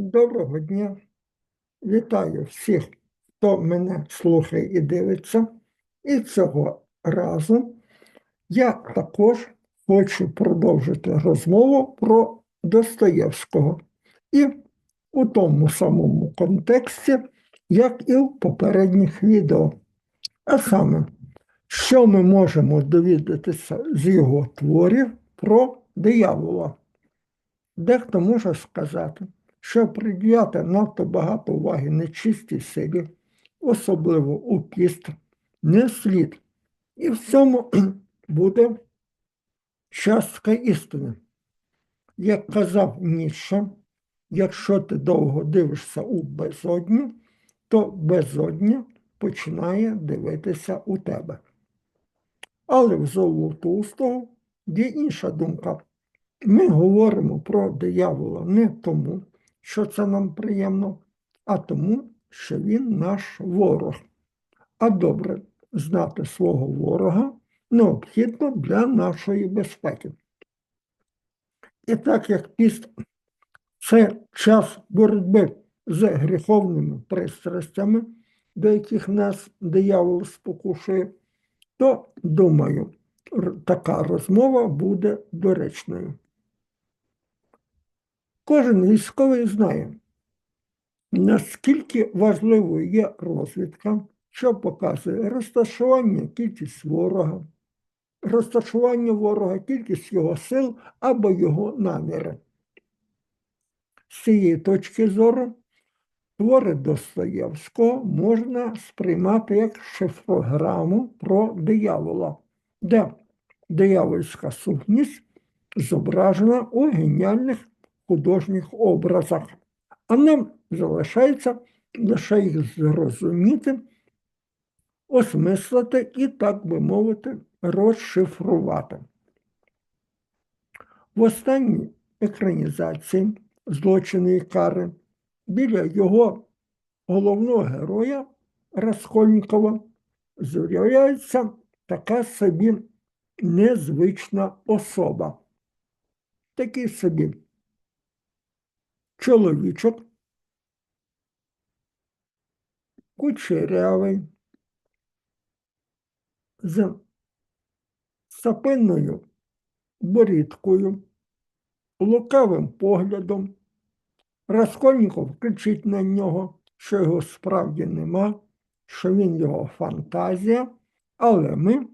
Доброго дня. Вітаю всіх, хто мене слухає і дивиться. І цього разу я також хочу продовжити розмову про Достоєвського. І у тому самому контексті, як і в попередніх відео. А саме, що ми можемо довідатися з його творів про диявола. Дехто може сказати, що приділяти надто багато уваги нечистій силі, особливо у піст, не слід. І в цьому буде частка істини. Як казав Ніцше, якщо ти довго дивишся у безодню, то безодня починає дивитися у тебе. Але в Золотоустого є інша думка. Ми говоримо про диявола не тому, що це нам приємно, а тому, що він наш ворог. А добре знати свого ворога необхідно для нашої безпеки. І так як піст це час боротьби з гріховними пристрастями, до яких нас диявол спокушує, то, думаю, така розмова буде доречною. Кожен військовий знає, наскільки важливою є розвідка, що показує розташування, кількість ворога, розташування ворога, кількість його сил або його наміри. З цієї точки зору твори Достоєвського можна сприймати як шифрограму про диявола, де диявольська сутність зображена у геніальних художніх образах, а нам залишається лише їх зрозуміти, осмислити і, так би мовити, розшифрувати. В останній екранізації злочини і кари біля його головного героя Раскольнікова з'являється така собі незвична особа. Такий собі чоловічок, кучерявий, з сапинною борідкою, лукавим поглядом. Раскольніков кричить на нього, що його справді нема, що він його фантазія, але ми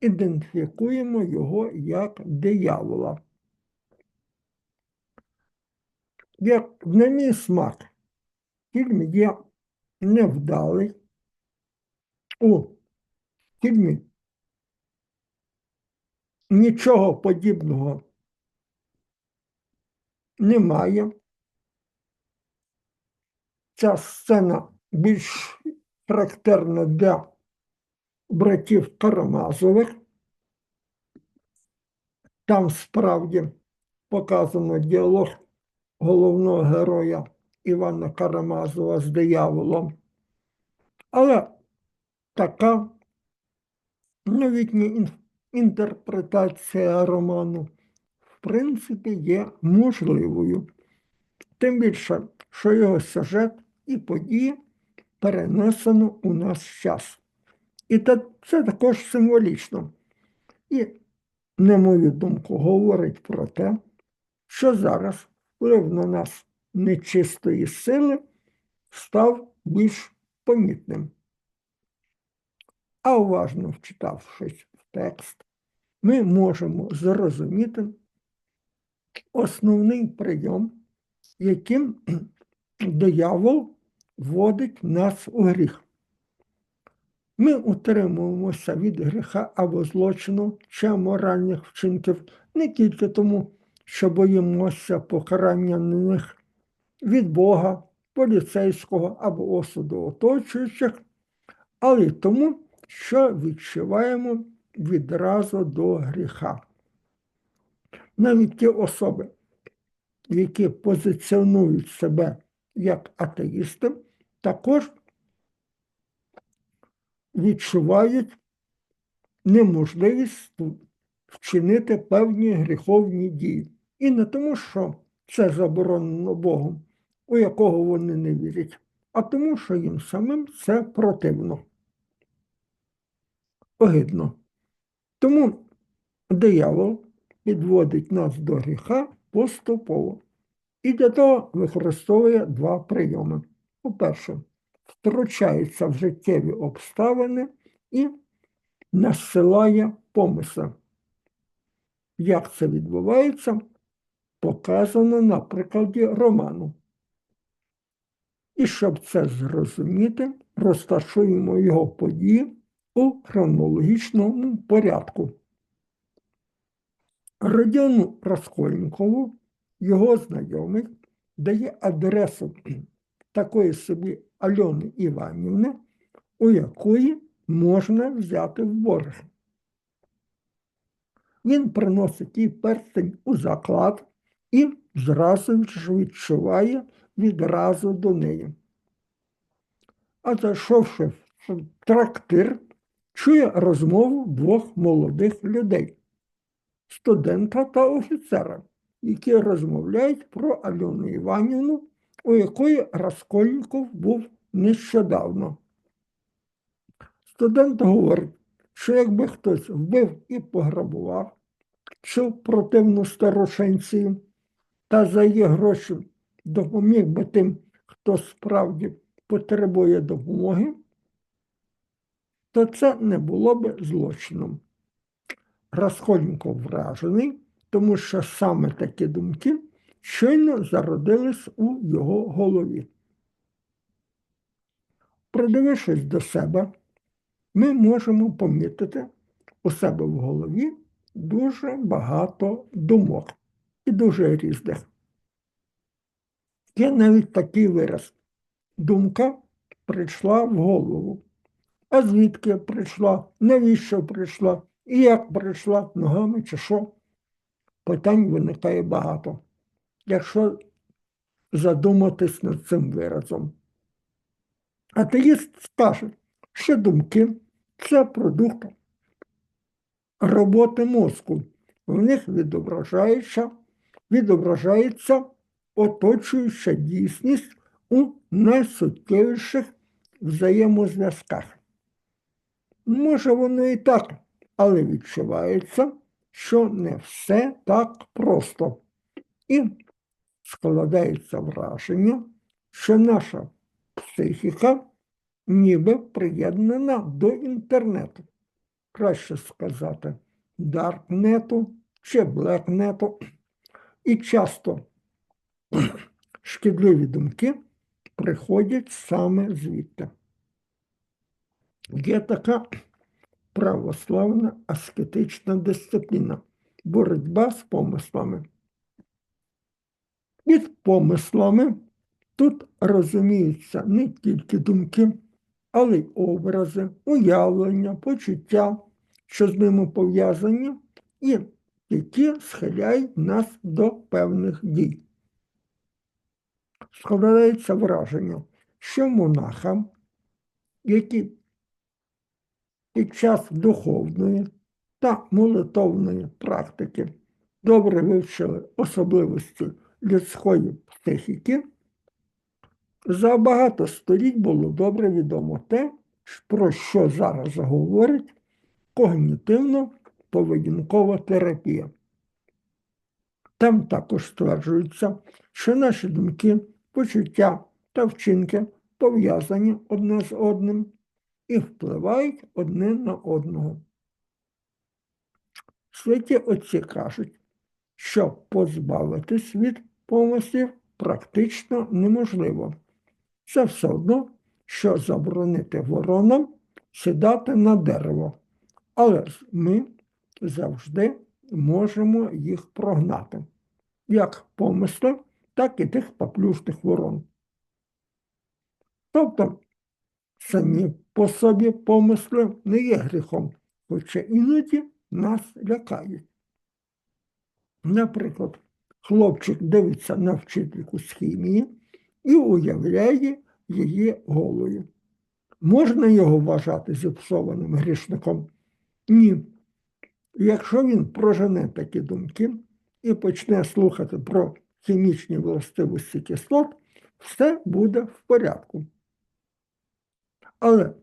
ідентифікуємо його як диявола. Як на мій смак, фільм є невдалий. У фільмі нічого подібного немає. Ця сцена більш характерна для братів Карамазових. Там справді показано діалог головного героя Івана Карамазова з дияволом. Але така новітня інтерпретація роману, в принципі, є можливою. Тим більше, що його сюжет і події перенесено у наш час. І це також символічно. І, на мою думку, говорить про те, що зараз вплив на нас нечистої сили став більш помітним. А уважно вчитавшись в текст, ми можемо зрозуміти основний прийом, яким диявол вводить нас у гріх. Ми утримуємося від гріха або злочину чи моральних вчинків не тільки тому, що боїмося покарання на них від Бога, поліцейського або осуду оточуючих, але й тому, що відчуваємо відразу до гріха. Навіть ті особи, які позиціонують себе як атеїсти, також відчувають неможливість вчинити певні гріховні дії. І не тому, що це заборонено Богом, у якого вони не вірять, а тому, що їм самим це противно. Огидно. Тому диявол підводить нас до гріха поступово. І для того використовує два прийоми. По-перше, втручається в життєві обставини і насилає помисли. Як це відбувається, показано на прикладі роману. І щоб це зрозуміти, розташуємо його події у хронологічному порядку. Родіону Раскольникову його знайомий дає адресу такої собі Альони Іванівни, у якої можна взяти в борг. Він приносить їй перстень у заклад і зразу ж відчуває відразу до неї. А зайшовши в трактир, чує розмову двох молодих людей студента та офіцера, які розмовляють про Альону Іванівну, у якої Раскольников був нещодавно. Студент говорить, що якби хтось вбив і пограбував цю противну старошенцію та за її гроші допоміг би тим, хто справді потребує допомоги, то це не було би злочином. Раскольников вражений, тому що саме такі думки щойно зародились у його голові. Придивившись до себе, ми можемо помітити у себе в голові дуже багато думок і дуже різних. Є навіть такий вираз. Думка прийшла в голову. А звідки прийшла, навіщо прийшла, і як прийшла ногами чи що? Питань виникає багато. Якщо задуматись над цим виразом. Атеїст скаже, що думки це продукт роботи мозку. В них відображається, відображається оточуюча дійсність у найсуттєвіших взаємозв'язках. Може, воно і так, але відчувається, що не все так просто. І складається враження, що наша психіка ніби приєднана до інтернету. Краще сказати, даркнету чи блекнету. І часто шкідливі думки приходять саме звідти. Є така православна аскетична дисципліна, боротьба з помислами. Під помислами тут розуміються не тільки думки, але й образи, уявлення, почуття, що з ними пов'язані, і які схиляють нас до певних дій. Складається враження, що монахам, які під час духовної та молитовної практики добре вивчили особливості людської психіки, за багато століть було добре відомо те, про що зараз говорить когнітивно-поведінкова терапія. Там також стверджується, що наші думки, почуття та вчинки пов'язані одне з одним і впливають одне на одного. Святі отці кажуть, що позбавитись від помислів практично неможливо. Це все одно, що заборонити воронам сідати на дерево, але ми завжди можемо їх прогнати, як помисли, так і тих поплюшних ворон. Тобто самі по собі помисли не є гріхом, хоча іноді нас лякають. Наприклад, хлопчик дивиться на вчительку з хімії і уявляє її голою. Можна його вважати зіпсованим грішником? Ні. Якщо він прожене такі думки і почне слухати про хімічні властивості кислот, все буде в порядку. Але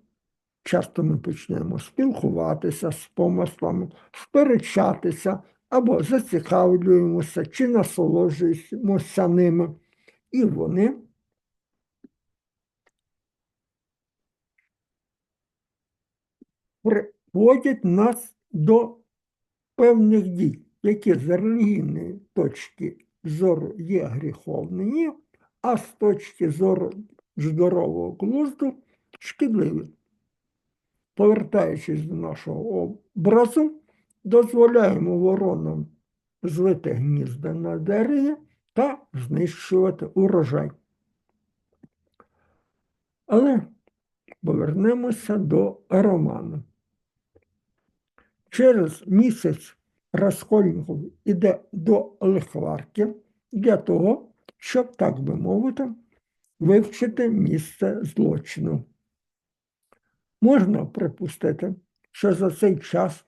часто ми почнемо спілкуватися з помислами, сперечатися або зацікавлюємося чи насолоджуємося ними. І вони приводять нас до певних дій, які з релігійної точки зору є гріховними, а з точки зору здорового глузду шкідливі. Повертаючись до нашого образу, дозволяємо воронам звити гнізда на дереві та знищувати урожай. Але повернемося до роману. Через місяць Раскольников іде до лихварки для того, щоб, так би мовити, вивчити місце злочину. Можна припустити, що за цей час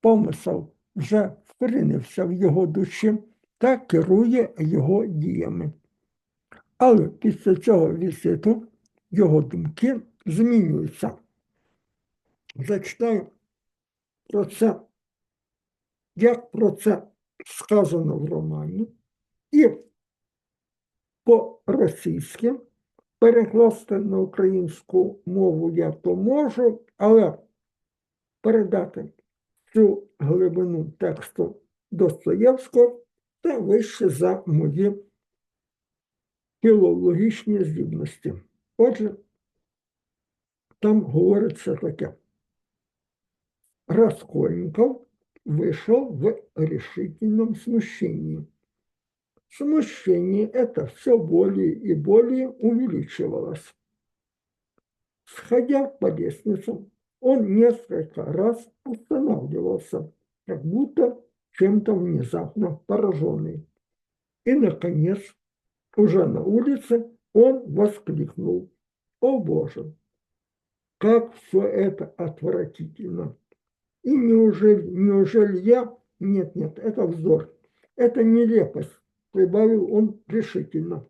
помисел вже вкорінився в його душі та керує його діями. Але після цього візиту його думки змінюються. Зачитаю про це, як про це сказано в романі, і по-російськи перекласти на українську мову я то можу, але передати цю глибину тексту Достоєвського це вище за мої філологічні здібності. Отже, там говориться таке. Раскольников вышел в решительном смущении. Смущение это все более и более увеличивалось. Сходя по лестницам, он несколько раз останавливался, как будто чем-то внезапно пораженный. И, наконец, уже на улице он воскликнул. О Боже, как все это отвратительно! И неужели, неужели я... Нет, нет, это вздор. Это нелепость, прибавил он решительно.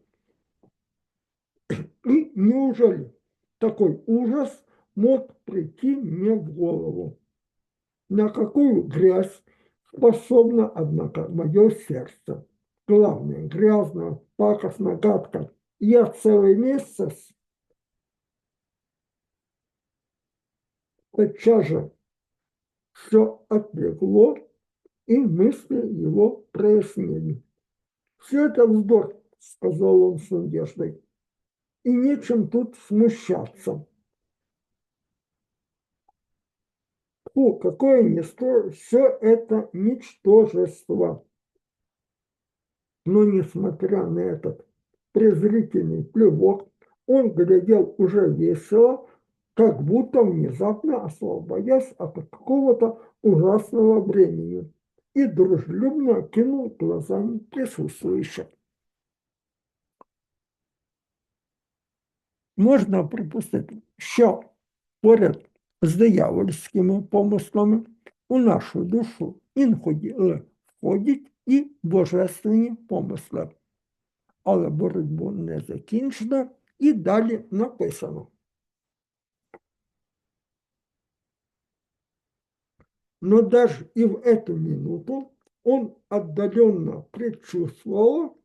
И неужели такой ужас мог прийти мне в голову? На какую грязь способно, однако, мое сердце? Главное, грязно, пакостно, гадко. Я целый месяц тотчас же все отлегло, и мысли его прояснили. Все это вздор, сказал он с надеждой, и нечем тут смущаться. Фу, какое место, все это ничтожество. Но несмотря на этот презрительный плевок, он глядел уже весело, как будто внезапно освободясь от какого-то ужасного бремени, и дружелюбно кинул глазами присутствующих. Можна припустити, що поряд з диявольськими помислами у нашу душу інкоді входять і божественні помисли. Але боротьбу не закінчено і далі написано. Но даже и в эту минуту он отдаленно предчувствовал,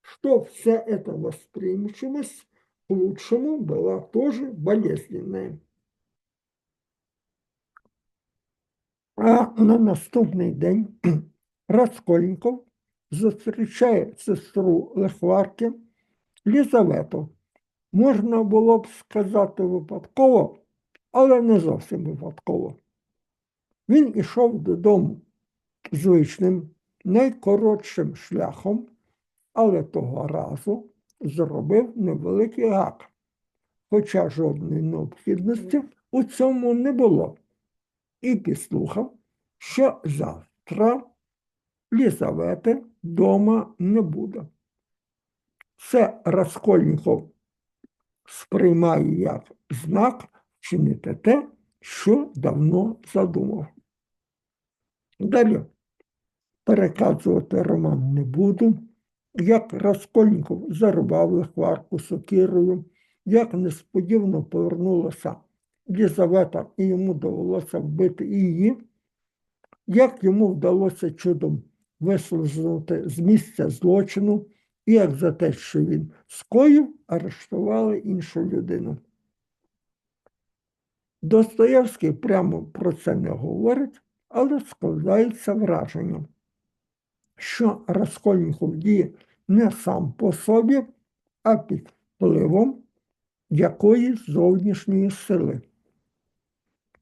что вся эта восприимчивость к лучшему была тоже болезненная. А на наступний день Раскольников зустрічає сестру Лихварки Лізавету. Можна було б сказати випадково, але не зовсім випадково. Він ішов додому звичним, найкоротшим шляхом, але того разу зробив невеликий гак, хоча жодної необхідності у цьому не було, і підслухав, що завтра Лізавети вдома не буде. Це Раскольников сприймає як знак чинити те, що давно задумав. Далі переказувати роман не буду. як Раскольніков зарубав лихварку сокирою, як несподівано повернулася Лізавета, і йому довелося вбити її, як йому вдалося чудом вислизнути з місця злочину, і як за те, що він скоїв, арештували іншу людину. Достоєвський прямо про це не говорить, але складається враження, що Раскольніков діє не сам по собі, а під впливом якоїсь зовнішньої сили.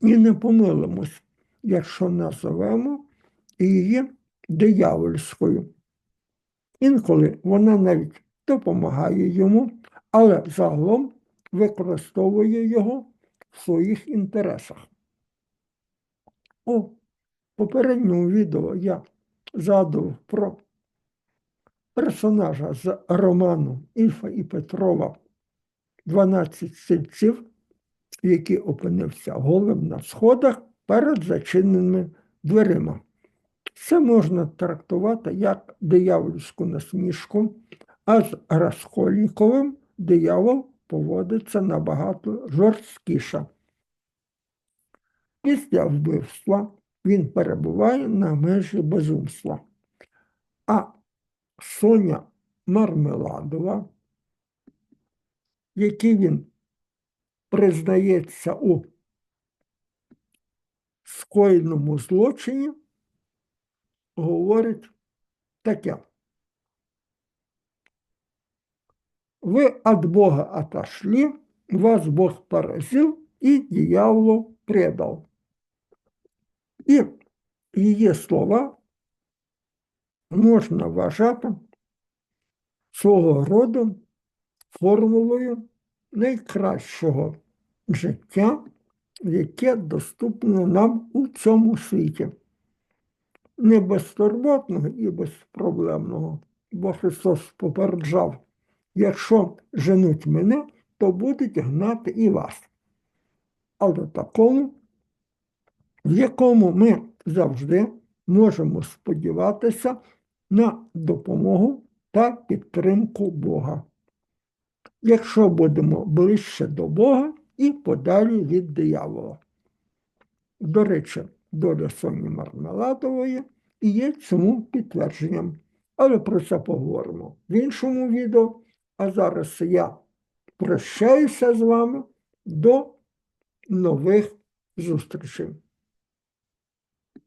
І не помилимось, якщо називемо її диявольською. Інколи вона навіть допомагає йому, але загалом використовує його в своїх інтересах. У попередньому відео я згадував про персонажа з роману Ільфа і Петрова 12 сільців, який опинився голим на сходах перед зачиненими дверима. Це можна трактувати як диявольську насмішку, а з Раскольніковим диявол поводиться набагато жорсткіше. Після вбивства він перебуває на межі безумства. А Соня Мармеладова, який він признається у скоєному злочині, говорить таке. Вы от Бога отошли, вас Бог поразил и дьяволу предал. І її слова можна вважати свого роду формулою найкращого життя, яке доступне нам у цьому світі. Не безтурботного і безпроблемного, бо Христос попереджав, якщо женуть мене, то будуть гнати і вас. Але такому, в якому ми завжди можемо сподіватися на допомогу та підтримку Бога. Якщо будемо ближче до Бога і подалі від диявола. До речі, доля Соні Мармеладової і є цьому підтвердженням. Але про це поговоримо в іншому відео. А зараз я прощаюся з вами до нових зустрічей.